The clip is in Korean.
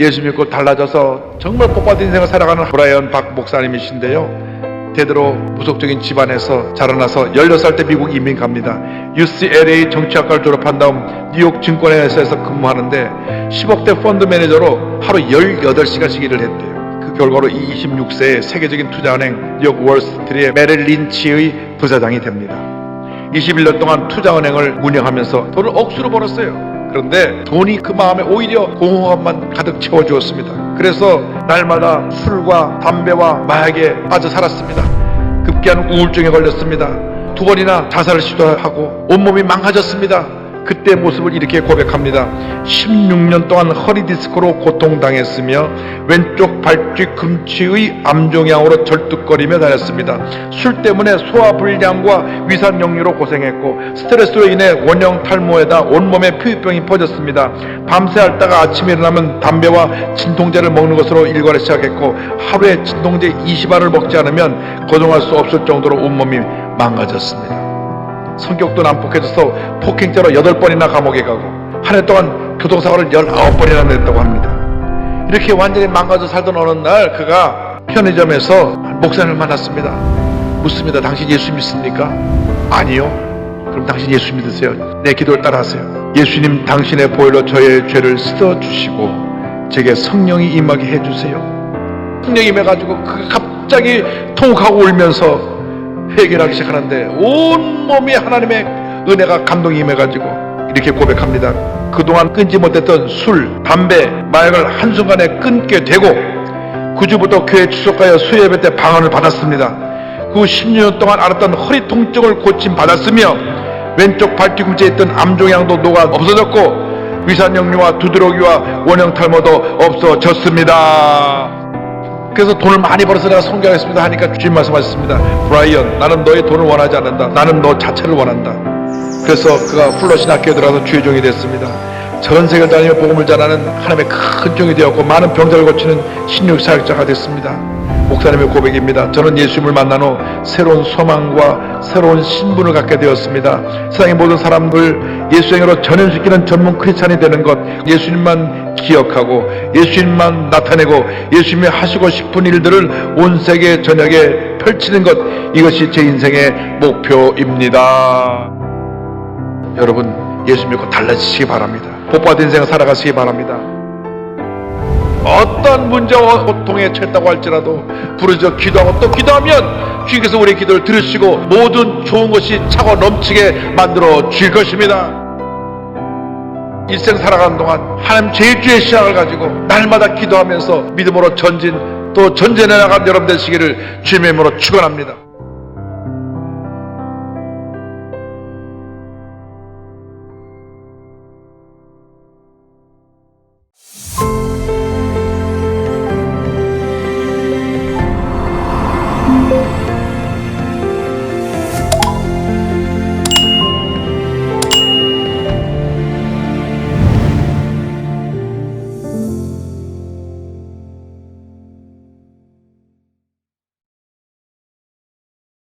예수 믿고 달라져서 정말 복받은 인생을 살아가는 브라이언 박 목사님이신데요. 대대로 무속적인 집안에서 자라나서 16살 때 미국 이민 갑니다. UCLA 정치학과를 졸업한 다음 뉴욕 증권회사에서 근무하는데 10억대 펀드 매니저로 하루 18시간씩 일을 했대요. 그 결과로 26세에 세계적인 투자은행 뉴욕 월스트리트의 메릴 린치의 부사장이 됩니다. 21년 동안 투자은행을 운영하면서 돈을 억수로 벌었어요. 그런데 돈이 그 마음에 오히려 공허함만 가득 채워주었습니다. 그래서 날마다 술과 담배와 마약에 빠져 살았습니다. 급기한 우울증에 걸렸습니다. 두 번이나 자살을 시도하고 온몸이 망가졌습니다. 그때 모습을 이렇게 고백합니다. 16년 동안 허리 디스크로 고통당했으며 왼쪽 발뒤 금치의 암종양으로 절뚝거리며 다녔습니다. 술 때문에 소화 불량과 위산 역류로 고생했고 스트레스로 인해 원형 탈모에다 온몸에 피부병이 퍼졌습니다. 밤새 앓다가 아침에 일어나면 담배와 진통제를 먹는 것으로 일과를 시작했고 하루에 진통제 20알을 먹지 않으면 거동할 수 없을 정도로 온몸이 망가졌습니다. 성격도 난폭해져서 폭행죄로 8번이나 감옥에 가고 한 해 동안 교통사고를 19번이나 냈다고 합니다. 이렇게 완전히 망가져 살던 어느 날 그가 편의점에서 목사님을 만났습니다. 묻습니다. 당신 예수 믿습니까? 아니요. 그럼 당신 예수 믿으세요. 내 기도를 따라하세요. 예수님 당신의 보혈로 저의 죄를 씻어 주시고 제게 성령이 임하게 해 주세요. 성령이 임해가지고 그 갑자기 통곡하고 울면서 회개하기 시작하는데 온 몸이 하나님의 은혜가 감동이 임해가지고 이렇게 고백합니다. 그동안 끊지 못했던 술, 담배, 마약을 한순간에 끊게 되고 9주부터 교회 추석하여 수예배 때 방언을 받았습니다. 그 10년 동안 앓았던 허리 통증을 고침 받았으며 왼쪽 발 뒤꿈치에 있던 암종양도 녹아 없어졌고 위산역류와 두드러기와 원형 탈모도 없어졌습니다. 그래서 돈을 많이 벌어서 내가 성경하겠습니다 하니까 주님 말씀하셨습니다. 브라이언, 나는 너의 돈을 원하지 않는다. 나는 너 자체를 원한다. 그래서 그가 플러신 학교에 들어가서 주의 종이 됐습니다. 전 세계를 다니며 복음을 전하는 하나님의 큰 종이 되었고 많은 병자를 고치는 신육 사역자가 됐습니다. 목사님의 고백입니다. 저는 예수님을 만난 후 새로운 소망과 새로운 신분을 갖게 되었습니다. 세상의 모든 사람들 예수행으로 전염시키는 전문 크리스찬이 되는 것, 예수님만 기억하고 예수님만 나타내고 예수님이 하시고 싶은 일들을 온 세계 전역에 펼치는 것, 이것이 제 인생의 목표입니다. 여러분 예수 믿고 달라지시기 바랍니다. 복받은 인생을 살아가시기 바랍니다. 어떤 문제와 고통에 처했다고 할지라도 부르짖어 기도하고 또 기도하면 주님께서 우리의 기도를 들으시고 모든 좋은 것이 차고 넘치게 만들어 주실 것입니다. 일생 살아가는 동안 하나님 제주의 신앙을 가지고 날마다 기도하면서 믿음으로 전진 또 전진해 나간 여러분 되시기를 주님의 이름으로 축원합니다.